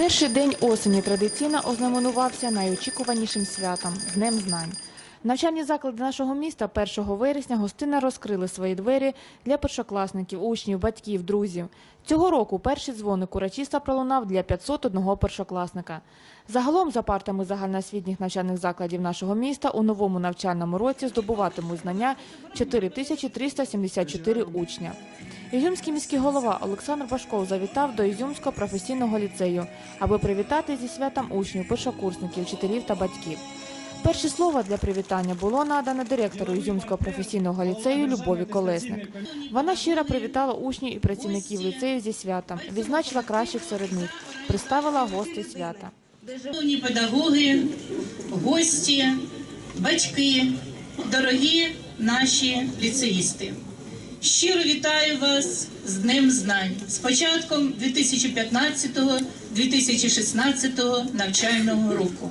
Перший день осені традиційно ознаменувався найочікуванішим святом – Днем знань. Навчальні заклади нашого міста 1 вересня гостинно розкрили свої двері для першокласників, учнів, батьків, друзів. Цього року перший дзвоник урочисто пролунав для 501 першокласника. Загалом за партами загальноосвітніх навчальних закладів нашого міста у новому навчальному році здобуватимуть знання 4374 учня. Ізюмський міський голова Олександр Башков завітав до Ізюмського професійного ліцею, аби привітати зі святом учнів, першокурсників, вчителів та батьків. Перше слово для привітання було надане директору Ізюмського професійного ліцею Любові Колесник. Вона щиро привітала учнів і працівників ліцею зі святом, відзначила кращих серед них, представила гостей свята. Шановні педагоги, гості, батьки, дорогі наші ліцеїсти. Щиро вітаю вас з Днем Знань, з початком 2015-2016 навчального року.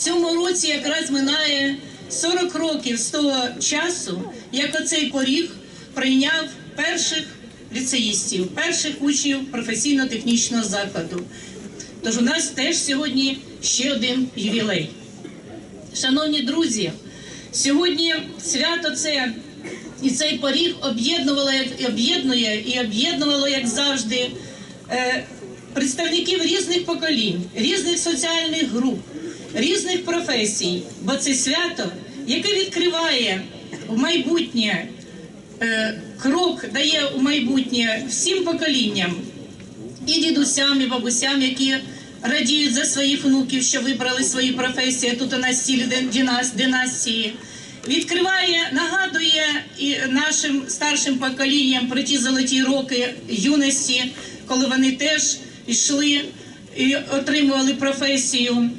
Цьому році якраз минає 40 років з того часу, як оцей поріг прийняв перших ліцеїстів, перших учнів професійно-технічного закладу. Тож у нас теж сьогодні ще один ювілей. Шановні друзі, сьогодні свято це і цей поріг об'єднувало об'єднує і об'єднувало, як завжди, е, представників різних поколінь, різних соціальних груп, різних професій. Бо це свято, яке відкриває в майбутнє е, крок, дає у майбутнє всім поколінням і дідусям, і бабусям, які радіють за своїх внуків, що вибрали свої професії. Тут у нас цілі династії. Відкриває, нагадує і нашим старшим поколінням про ті золоті роки юності, коли вони теж йшли і отримували професію.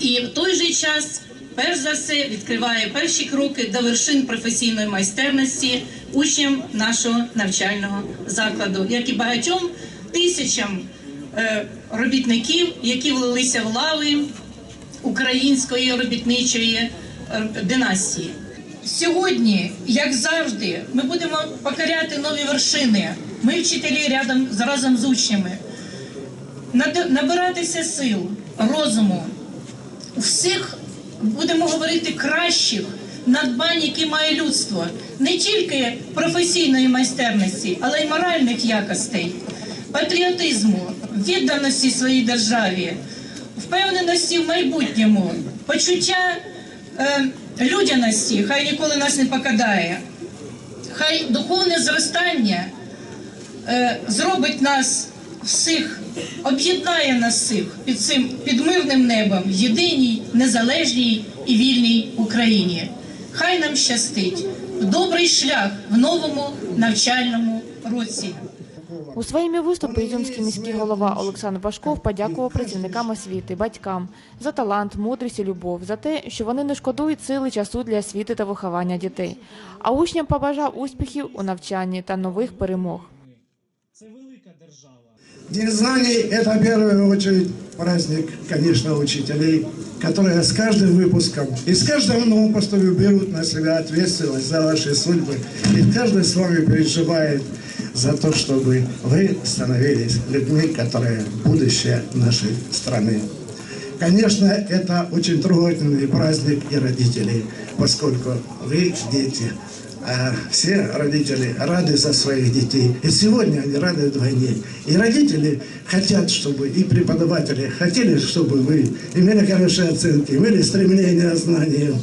І в той же час, перш за все, відкриває перші кроки до вершин професійної майстерності учням нашого навчального закладу, як і багатьом тисячам е, робітників, які влилися в лави української робітничої е, династії. Сьогодні, як завжди, ми будемо покоряти нові вершини. Ми вчителі рядом разом з учнями. Набиратися сил, розуму, всіх будемо говорити кращих надбань, які має людство, не тільки професійної майстерності, але й моральних якостей, патріотизму, відданості своїй державі, впевненості в майбутньому, почуття е, людяності, хай ніколи нас не покидає, хай духовне зростання е, зробить нас всіх, об'єднає нас всіх під цим під мирним небом в єдиній, незалежній і вільній Україні. Хай нам щастить в добрий шлях в новому навчальному році. У своїми виступі Ізюмський міський голова Олександр Башков подякував працівникам освіти, батькам за талант, мудрість і любов, за те, що вони не шкодують сили часу для освіти та виховання дітей. А учням побажав успіхів у навчанні та нових перемог. День знаний – это в первую очередь праздник, конечно, учителей, которые с каждым выпуском и с каждым новым поступом берут на себя ответственность за ваши судьбы. И каждый с вами переживает за то, чтобы вы становились людьми, которые будущее нашей страны. Конечно, это очень трогательный праздник и родителей, поскольку вы дети. А все родители рады за своих детей. И сегодня они рады вдвойне. И родители хотят, чтобы, и преподаватели хотели, чтобы вы имели хорошие оценки, имели стремление к знаниям.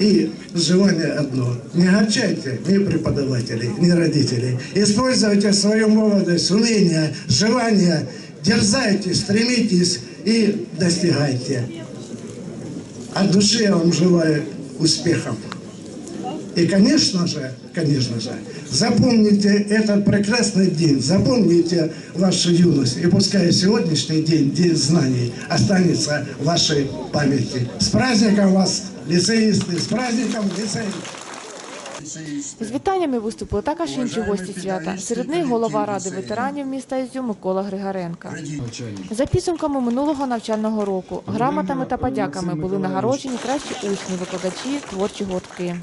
И желание одно. Не огорчайте ни преподавателей, ни родителей. Используйте свою молодость, умение, желание. Дерзайте, стремитесь и достигайте. От души я вам желаю успехов. И, конечно же, конечно же, запомните этот прекрасный день, запомните вашу юность. И пускай сегодняшний день, день знаний, останется в вашей памяти. С праздником вас, лицеисты, с праздником лицеистов! З вітаннями виступили також інші гості свята. Серед них голова ради ветеранів міста Ізюм Микола Григоренко. За підсумками минулого навчального року грамотами та подяками були нагороджені кращі учні, викладачі, творчі гуртки.